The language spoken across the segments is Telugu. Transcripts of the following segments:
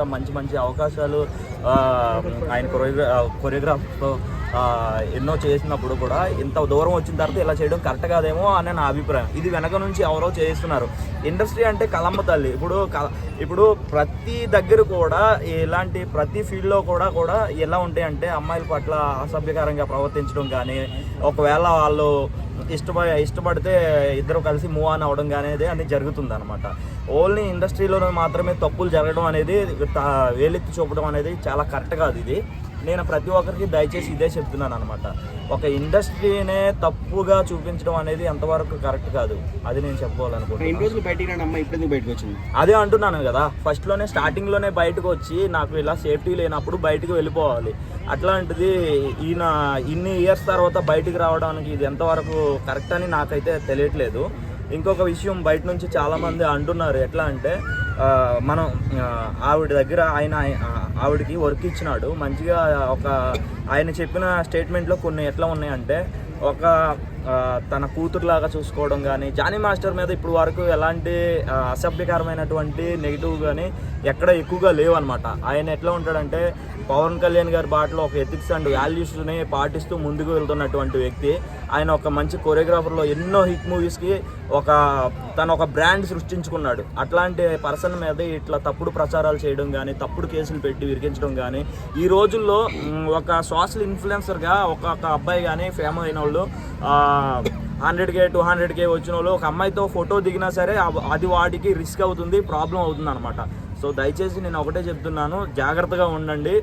తర్వాత మంచి మంచి అవకాశాలు ఆయన కొరియోగ్రా కొరియోగ్రాఫర్తో ఎన్నో చేసినప్పుడు కూడా ఇంత దూరం వచ్చిన తర్వాత ఇలా చేయడం కరెక్ట్ కాదేమో అని నా అభిప్రాయం. ఇది వెనక నుంచి ఎవరో చేస్తున్నారు ఇండస్ట్రీ అంటే కలమ్మ తల్లి. ఇప్పుడు కల- ఇప్పుడు ప్రతి దగ్గర కూడా ఇలాంటి ప్రతి ఫీల్డ్లో కూడా కూడా ఎలా ఉంటాయంటే అమ్మాయిల పట్ల అసభ్యకరంగా ప్రవర్తించడం కానీ ఒకవేళ వాళ్ళు ఇష్టపడ ఇష్టపడితే ఇద్దరు కలిసి మూవ్ ఆన్ అవ్వడం కానీ అనేది జరుగుతుంది అనమాట ఓన్లీ ఇండస్ట్రీలో మాత్రమే తప్పులు జరగడం అనేది త- వేలెత్తి చూపడం అనేది చాలా కరెక్ట్ కాదు ఇది. నేను ప్రతి ఒక్కరికి దయచేసి ఇదే చెప్తున్నాను అనమాట ఒక ఇండస్ట్రీనే తప్పుగా చూపించడం అనేది ఎంతవరకు కరెక్ట్ కాదు. అది నేను చెప్పుకోవాలనుకుంటున్నాను అదే అంటున్నాను కదా. ఫస్ట్లోనే స్టార్టింగ్లోనే బయటకు వచ్చి నాకు ఇలా సేఫ్టీ లేనప్పుడు బయటకు వెళ్ళిపోవాలి. అట్లాంటిది ఈయన ఇన్ని ఇయర్స్ తర్వాత బయటికి రావడానికి ఇది ఎంతవరకు కరెక్ట్ అని నాకైతే తెలియట్లేదు. ఇంకొక విషయం బయట నుంచి చాలామంది అంటున్నారు. ఎట్లా అంటే మనం ఆవిడ దగ్గర ఆయన ఆవిడకి వర్క్ ఇచ్చినాడు. మంచిగా ఒక ఆయన చెప్పిన స్టేట్మెంట్లో కొన్ని ఎట్లా ఉన్నాయంటే ఒక తన కూతురులాగా చూసుకోవడం కానీ జానీ మాస్టర్ మీద ఇప్పుడు వరకు ఎలాంటి అసభ్యకరమైనటువంటి నెగిటివ్ కానీ ఎక్కడ ఎక్కువగా లేవు అనమాట ఆయన ఎట్లా ఉంటాడంటే పవన్ కళ్యాణ్ గారి బాటలో ఒక ఎథిక్స్ అండ్ వాల్యూస్ని పాటిస్తూ ముందుకు వెళ్తున్నటువంటి వ్యక్తి. ఆయన ఒక మంచి కొరియోగ్రాఫర్లో ఎన్నో హిట్ మూవీస్కి ఒక తను ఒక బ్రాండ్ సృష్టించుకున్నాడు. అట్లాంటి పర్సన్ మీద ఇట్లా తప్పుడు ప్రచారాలు చేయడం కానీ తప్పుడు కేసులు పెట్టి విరిగించడం కానీ ఈ రోజుల్లో ఒక సోషల్ ఇన్ఫ్లుయెన్సర్గా ఒక అబ్బాయి కానీ ఫేమస్ అయిన వాళ్ళు hundred K two hundred K వచ్చిన వాళ్ళు ఒక అమ్మాయితో ఫోటో దిగినా సరే అది వాడికి రిస్క్ అవుతుంది ప్రాబ్లం అవుతుంది అనమాట సో దయచేసి నేను ఒకటే చెప్తున్నాను జాగ్రత్తగా ఉండండి.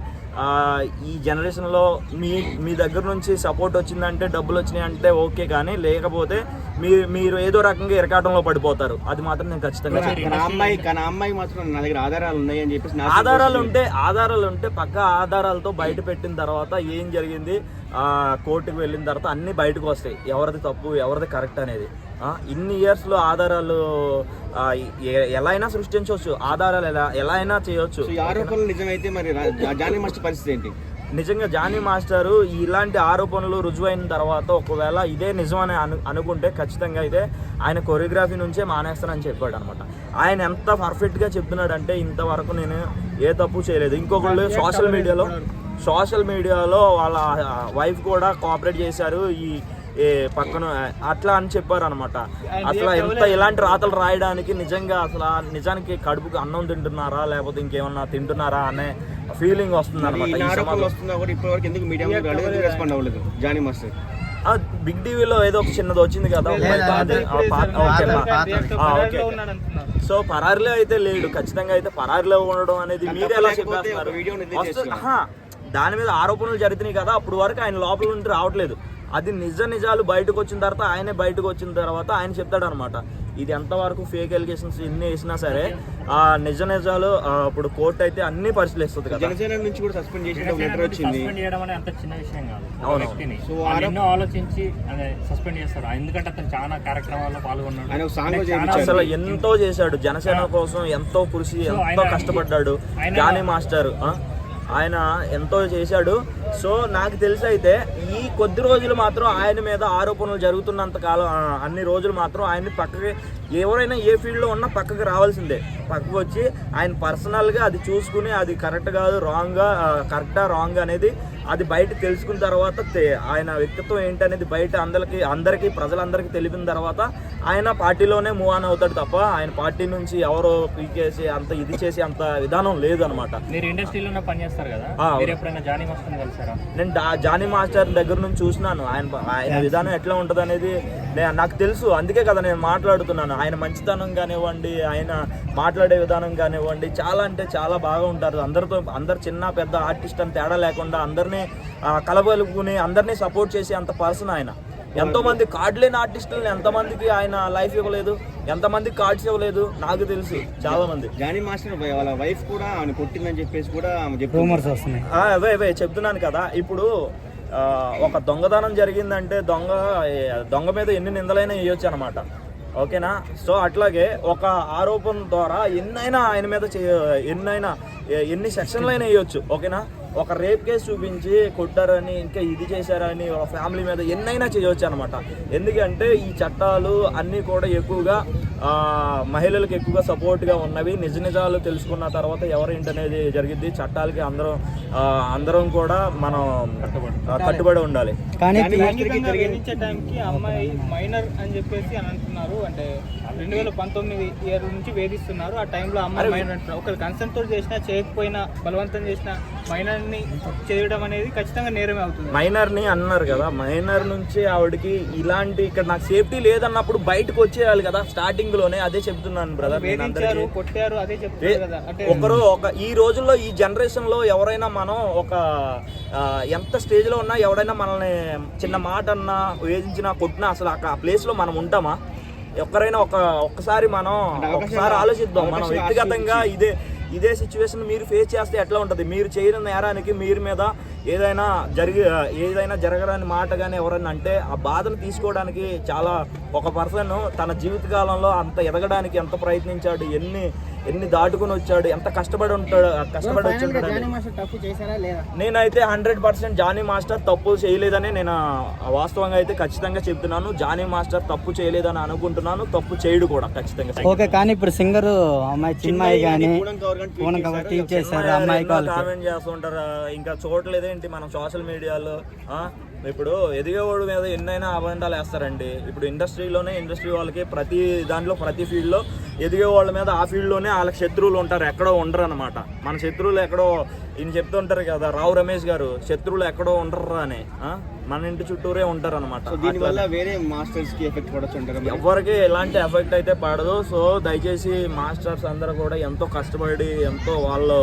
ఈ జనరేషన్లో మీ మీ దగ్గర నుంచి సపోర్ట్ వచ్చిందంటే డబ్బులు వచ్చినాయి అంటే ఓకే కానీ లేకపోతే మీ మీరు ఏదో రకంగా ఇరకాటంలో పడిపోతారు. అది మాత్రం నేను ఖచ్చితంగా అమ్మాయి మాత్రం నా దగ్గర ఆధారాలు ఉన్నాయి అని చెప్పేసి నా ఆధారాలు ఉంటే ఆధారాలు ఉంటే పక్క ఆధారాలతో బయట పెట్టిన తర్వాత ఏం జరిగింది? కోర్టుకు వెళ్ళిన తర్వాత అన్నీ బయటకు వస్తాయి. ఎవరిది తప్పు ఎవరిది కరెక్ట్ అనేది. ఇన్ని ఇయర్స్లో ఆధారాలు ఎలా అయినా సృష్టించవచ్చు. ఆధారాలు ఎలా ఎలా అయినా చేయొచ్చు ఈ ఆరోపణలు నిజమైతే మరి జానీ మాస్టర్ పరిస్థితి ఏంటి? నిజంగా జానీ మాస్టారు ఇలాంటి ఆరోపణలు రుజువైన తర్వాత ఒకవేళ ఇదే నిజమని అను అనుకుంటే ఖచ్చితంగా అయితే ఆయన కొరియోగ్రఫీ నుంచే మానేస్తానని చెప్పాడు అనమాట ఆయన ఎంత పర్ఫెక్ట్గా చెప్తున్నాడంటే ఇంతవరకు నేను ఏ తప్పు చేయలేదు. ఇంకొకళ్ళు సోషల్ మీడియాలో సోషల్ మీడియాలో వాళ్ళ వైఫ్ కూడా కోఆపరేట్ చేశారు. ఈ పక్కన అట్లా అని చెప్పారు అనమాట అసలు ఎంత ఇలాంటి రాతలు రాయడానికి నిజంగా అసలు నిజానికి కడుపుకి అన్నం తింటున్నారా లేకపోతే ఇంకేమన్నా తింటున్నారా అనే ఫీలింగ్ వస్తుంది అనమాట జానీ మాస్టర్. బిగ్ టీవీలో ఏదో ఒక చిన్నది వచ్చింది కదా. సో పరారిలో అయితే లేడు ఖచ్చితంగా అయితే పరారిలో ఉండడం అనేది మీరు ఎలా చెప్పేస్తున్నారు. ఆహా, దాని మీద ఆరోపణలు జరుగుతున్నాయి కదా అప్పుడు వరకు ఆయన లోపల నుండి రావట్లేదు. అది నిజ నిజాలు బయటకు వచ్చిన తర్వాత ఆయనే బయటకు వచ్చిన తర్వాత ఆయన చెప్తాడు అనమాట ఇది ఎంతవరకు ఫేక్ ఎలిగేషన్స్ ఎన్ని వేసినా సరే ఆ నిజ నిజాలు ఇప్పుడు కోర్టు అయితే అన్ని పరిశీలిస్తుంది కదా. జనసేన నుంచి కూడా సస్పెండ్ చేసిన లెటర్ వచ్చింది. సస్పెండ్ చేయడం అనేది అంత చిన్న విషయం కాదు. ఒక అవును. సో ఎన్నో ఆలోచించి సస్పెండ్ చేస్తారు ఎందుకంటే అతను చాలా కార్యక్రమాల్లో పాల్గొన్నాడు. అసలు ఎంతో చేశాడు. జనసేన కోసం ఎంతో కృషి ఎంతో కష్టపడ్డాడు. జానీ మాస్టర్ ఆ? ఆయన ఎంతో చేశాడు. సో నాకు తెలిసి అయితే ఈ కొద్ది రోజులు మాత్రం ఆయన మీద ఆరోపణలు జరుగుతున్నంత కాలం అన్ని రోజులు మాత్రం ఆయన్ని పక్కకి ఎవరైనా ఏ ఫీల్డ్లో ఉన్నా పక్కకి రావాల్సిందే. పక్కకు వచ్చి ఆయన పర్సనల్గా అది చూసుకుని అది కరెక్ట్ కాదు రాంగ్గా కరెక్టా రాంగ్ అనేది అది బయట తెలుసుకున్న తర్వాత ఆయన వ్యక్తిత్వం ఏంటనేది బయట అందరికి అందరికీ ప్రజలందరికీ తెలిపిన తర్వాత ఆయన పార్టీలోనే మూవ్ ఆన్ అవుతాడు తప్ప ఆయన పార్టీ నుంచి ఎవరో పీకేసి అంత ఇది చేసి అంత విధానం లేదు అనమాట మీరు ఇండస్ట్రీలోనే పనిచేస్తారు కదా? ఎప్పుడైనా జానీ కలిసారా? నేను జానీ మాస్టర్ దగ్గర నుంచి చూసినాను. ఆయన ఆయన విధానం ఎట్లా ఉంటుంది అనేది నాకు తెలుసు. అందుకే కదా నేను మాట్లాడుతున్నాను. ఆయన మంచితనం కానివ్వండి ఆయన మాట్లాడే విధానం కానివ్వండి చాలా అంటే చాలా బాగా ఉంటారు. అందరితో అందరు చిన్న పెద్ద ఆర్టిస్ట్ అని తేడా లేకుండా అందరినీ ఆ, కలబలుకుని అందరినీ సపోర్ట్ చేసే అంత పర్సన్ ఆయన. ఎంతో మంది కార్డు లేని ఆర్టిస్టులను ఎంతమందికి ఆయన లైఫ్ ఇవ్వలేదు ఎంతమందికి కార్డ్స్ ఇవ్వలేదు నాకు తెలుసు చాలా మంది జానీ మాస్టర్ వాళ్ళ వైఫ్ కూడా ఆమె కొట్టిందని చెప్పేసి కూడా చెప్తుంది వస్తున్నాయి. ఆ, అవే అవే చెప్తున్నాను కదా. ఇప్పుడు ఒక దొంగతనం జరిగిందంటే దొంగ దొంగ మీద ఎన్ని నిందలైనా వేయొచ్చు అనమాట ఓకేనా? సో అట్లాగే ఒక ఆరోపణ ద్వారా ఎన్నైనా ఆయన మీద చే ఎన్నైనా ఎన్ని సెక్షన్లు అయినా వేయొచ్చు. ఓకేనా? ఒక రేప్ కేసు చూపించి కొట్టారని ఇంకా ఇది చేశారని ఒక ఫ్యామిలీ మీద ఎన్నైనా చేయవచ్చు అనమాట ఎందుకంటే ఈ చట్టాలు అన్నీ కూడా ఎక్కువగా ఆ, మహిళలకు ఎక్కువగా సపోర్ట్గా ఉన్నవి. నిజ నిజాలు తెలుసుకున్న తర్వాత ఎవరేంటి అనేది జరిగింది చట్టాలకి అందరం అందరం కూడా మనం కట్టుబడి ఉండాలి. కానీ టైంకి అమ్మాయి మైనర్ అని చెప్పేసి అని అంటున్నారు. అంటే రెండు వేల పంతొమ్మిది ఇయర్ నుంచి వేధిస్తున్నారు. ఆ టైంలో అమ్మాయి మైనర్ అంటున్నారు. ఒకరు కన్సెంట్ తోటి చేసినా చేయకపోయినా బలవంతం చేసిన మైనర్ ని చేయడం అనేది ఖచ్చితంగా నేరమే అవుతుంది. మైనర్ని అన్నారు కదా మైనర్ నుంచి ఆవిడకి ఇలాంటి ఇక్కడ నాకు సేఫ్టీ లేదన్నప్పుడు బయటకు వచ్చేయాలి కదా స్టార్టింగ్లోనే అదే చెప్తున్నాను బ్రదర్ వేధించారు కొట్టారు అదే చెప్తారు కదా. అంటే ఒకరు ఒక ఈ రోజుల్లో ఈ జనరేషన్లో ఎవరైనా మనం ఒక ఎంత స్టేజ్లో ఉన్నా ఎవరైనా మనల్ని చిన్న మాట అన్నా వేధించినా కొట్టినా అసలు ఆ ప్లేస్లో మనం ఉంటామా? ఎవరైనా ఒక ఒక్కసారి మనం ఒకసారి ఆలోచిద్దాం మనం వ్యక్తిగతంగా ఇదే ఇదే సిచ్యువేషన్ మీరు ఫేస్ చేస్తే ఎట్లా ఉంటుంది? మీరు చేయని నేరానికి మీరు మీద ఏదైనా జరిగి ఏదైనా జరగరాని మాట కానీ ఎవరైనా అంటే ఆ బాధను తీసుకోవడానికి చాలా ఒక పర్సన్ తన జీవితకాలంలో అంత ఎదగడానికి ఎంత ప్రయత్నించాడు ఎన్ని ఎన్ని దాటుకుని వచ్చాడు ఎంత కష్టపడి ఉంటాడు కష్టపడి వచ్చి ఉంటాడు అని. తప్పు చేశారా లేదా? నేనైతే హండ్రెడ్ పర్సెంట్ జానీ మాస్టర్ తప్పు చేయలేదని నేను వాస్తవంగా అయితే ఖచ్చితంగా చెప్తున్నాను. జానీ మాస్టర్ తప్పు చేయలేదని అనుకుంటున్నాను. తప్పు చేయడు కూడా ఖచ్చితంగా. ఓకే కానీ ఇప్పుడు సింగర్ అమ్మాయి చిన్మయి కానీ కామెంట్ చేస్తుంటారు ఇంకా చూడలేదేంటి మనం సోషల్ మీడియాలో? ఇప్పుడు ఎదిగేవాడు మీద ఎన్నైనా అభండాలు వేస్తారండి ఇప్పుడు ఇండస్ట్రీలోనే ఇండస్ట్రీ వాళ్ళకి ప్రతి దాంట్లో ప్రతి ఫీల్డ్లో ఎదిగే వాళ్ళ మీద ఆ ఫీల్డ్లోనే వాళ్ళకి శత్రువులు ఉంటారు ఎక్కడో ఉండరు అనమాట మన శత్రువులు ఎక్కడో ఈయన చెప్తుంటారు కదా రావు రమేష్ గారు శత్రువులు ఎక్కడో ఉండరు అని? మన ఇంటి చుట్టూరే ఉంటారు అనమాట దీనివల్ల వేరే మాస్టర్స్కి ఎఫెక్ట్. ఎవరికి ఎలాంటి ఎఫెక్ట్ అయితే పడదు సో దయచేసి మాస్టర్స్ అందరూ కూడా ఎంతో కష్టపడి ఎంతో వాళ్ళు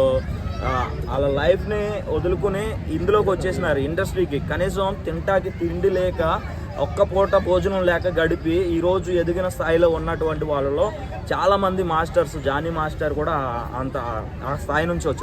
వాళ్ళ లైఫ్ని వదులుకుని ఇందులోకి వచ్చేసినారు ఇండస్ట్రీకి కనీసం తింటాకి తిండి లేక ఒక్క పూట భోజనం లేక గడిపి ఈ రోజు ఎదిగిన స్థాయిలో ఉన్నటువంటి వాళ్ళలో చాలా మంది మాస్టర్స్ జానీ మాస్టర్ కూడా అంత ఆ స్థాయి నుంచి వచ్చారు.